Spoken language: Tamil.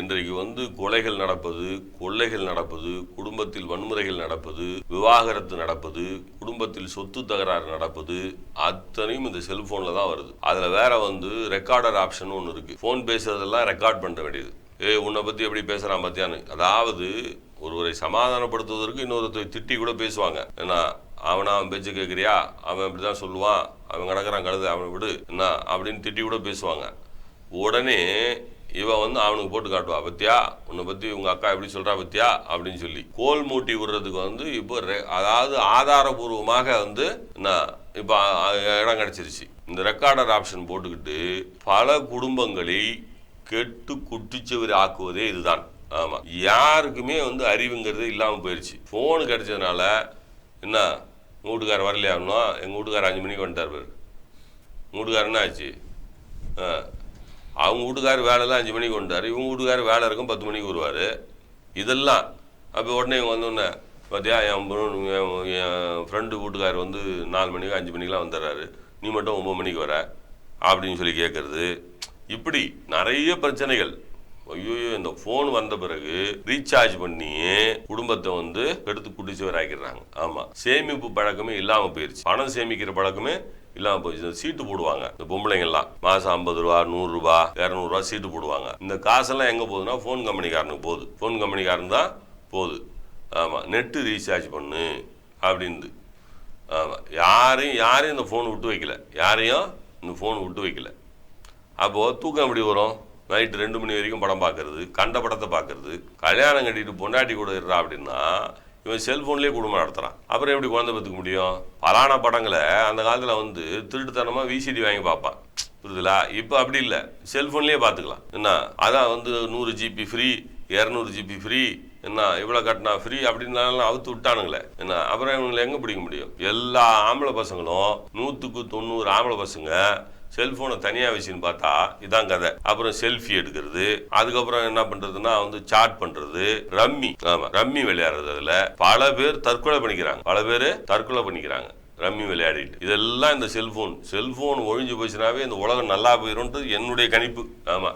இன்றைக்கு வந்து கொலைகள் நடப்பது கொள்ளைகள் நடப்பது குடும்பத்தில் வன்முறைகள் நடப்பது விவாகரத்து நடப்பது குடும்பத்தில் சொத்து தகராறு நடப்பது அத்தனையும் இந்த செல்போன்ல தான் வருது. அதுல வேற வந்து ரெக்கார்டர் ஆப்ஷன் ஒன்று இருக்கு. ஃபோன் பேசுறதெல்லாம் ரெக்கார்ட் பண்ண வேண்டியது. ஏய் உன்னை பத்தி எப்படி பேசுறான் பத்தியான்னு அதாவது ஒருவரை சமாதானப்படுத்துவதற்கு இன்னொருத்தரை திட்டி கூட பேசுவாங்க. ஏன்னா அவனா அவன் பேச்சு கேட்குறியா அவன் இப்படி தான் சொல்லுவான். அவன் கிடக்குறான் கழுது அவனை விடு. என்ன அப்படின்னு திட்டி கூட பேசுவாங்க. உடனே இவன் வந்து அவனுக்கு போட்டு காட்டுவா பத்தியா உன்னை பத்தி உங்க அக்கா எப்படி சொல்றா பத்தியா? அப்படின்னு சொல்லி. கோல் மூட்டி விடுறதுக்கு வந்து இப்போ ரெ- அதாவது ஆதாரபூர்வமாக வந்து நான் இப்போ இடம் கிடைச்சிருச்சு. இந்த ரெக்கார்டர் ஆப்ஷன் போட்டுக்கிட்டு பல குடும்பங்களை கெட்டு குட்டிச்சவர் ஆக்குவதே இதுதான். ஆமாம் யாருக்குமே வந்து அறிவுங்கிறது இல்லாமல் போயிடுச்சு ஃபோனு கிடைச்சதுனால என்ன உங்கள் வீட்டுக்காரர் வரலையா எங்கள் எங்க வீட்டுக்காரர் அஞ்சு மணிக்கு வந்துட்டார் பேர். உங்க வீட்டுக்காரர் என்ன ஆச்சு? அவங்க வீட்டுக்கார் வேலைலாம் அஞ்சு மணிக்கு வந்துட்டார். இவங்க வீட்டுக்காரர் வேலை இருக்கும் பத்து மணிக்கு வருவார். இதெல்லாம் அப்போ உடனே இவங்க வந்தோடனே பார்த்தியா என் என் ஃப்ரெண்டு வீட்டுக்கார் வந்து நாலு மணிக்கு அஞ்சு மணிக்கெலாம் வந்துடுறாரு. நீ மட்டும் ஒம்பது மணிக்கு வர அப்படின்னு சொல்லி கேட்குறது இப்படி நிறைய பிரச்சனைகள். ஐயோ இந்த ஃபோன் வந்த பிறகு ரீசார்ஜ் பண்ணி குடும்பத்தை வந்து எடுத்து குடிச்சவர் ஆக்கிடுறாங்க ஆமாம் சேமிப்பு பழக்கமே இல்லாமல் போயிருச்சு. பணம் சேமிக்கிற பழக்கமே இல்லாம போயிடுச்சு. சீட்டு போடுவாங்க. இந்த பொம்பளைங்க எல்லாம் மாசம் ஐம்பது ரூபா நூறு ரூபா இரநூறு ரூபா சீட்டு போடுவாங்க. இந்த காசெல்லாம் எங்க போகுதுன்னா ஃபோன் கம்பெனிக்காரனுக்கு போகுது. ஃபோன் கம்பெனிக்காரன் தான் போகுது. ஆமா. நெட்டு ரீசார்ஜ் பண்ணு அப்படின்னு ஆமா. யாரையும் யாரையும் இந்த ஃபோன் விட்டு வைக்கல. யாரையும் இந்த ஃபோன் விட்டு வைக்கல. அப்போது தூக்கம் எப்படி வரும்? நைட்டு ரெண்டு மணி வரைக்கும் படம் பார்க்கறது கண்ட படத்தை பார்க்கறது கல்யாணம் கட்டிட்டு பொண்டாட்டி கூட இருறா அப்படின்னா இவன் செல்ஃபோன்லேயே குடும்பம் நடத்துகிறான் அப்புறம் எப்படி குழந்தை பெற்றுக்க முடியும்? பலான படங்களை அந்த காலத்தில் வந்து திருட்டுத்தனமாக விசிடி வாங்கி பார்ப்பான். புரியுதுலா? இப்போ அப்படி இல்லை. செல்ஃபோன்லேயே பார்த்துக்கலாம். என்ன? அதான் வந்து நூறு ஜிபி ஃப்ரீ இரநூறு ஜிபி ஃப்ரீ என்ன? இவ்வளோ கட்டினா ஃப்ரீ அப்படின்னாலும் அவுத்து விட்டானுங்களே. என்ன? அப்புறம் இவங்களை எங்கே பிடிக்க முடியும்? எல்லா ஆம்பளை பசங்களும் நூற்றுக்கு தொண்ணூறு ஆம்பளை பசங்க செல்போனை தனியாக வச்சுன்னு பார்த்தா இதான் கதை. அப்புறம் செல்ஃபி எடுக்கிறது. அதுக்கப்புறம் என்ன பண்றதுன்னா வந்து சாட் பண்றது. ரம்மி ஆமா ரம்மி விளையாடுறது அதில். பல பேர் தற்கொலை பண்ணிக்கிறாங்க. பல பேர் தற்கொலை பண்ணிக்கிறாங்க. ரம்மி விளையாடிட்டு. இதெல்லாம் இந்த செல்போன். செல்போன் ஒழிஞ்சு போச்சுனாவே இந்த உலகம் நல்லா போயிரும்ன்றது என்னுடைய கணிப்பு. ஆமா.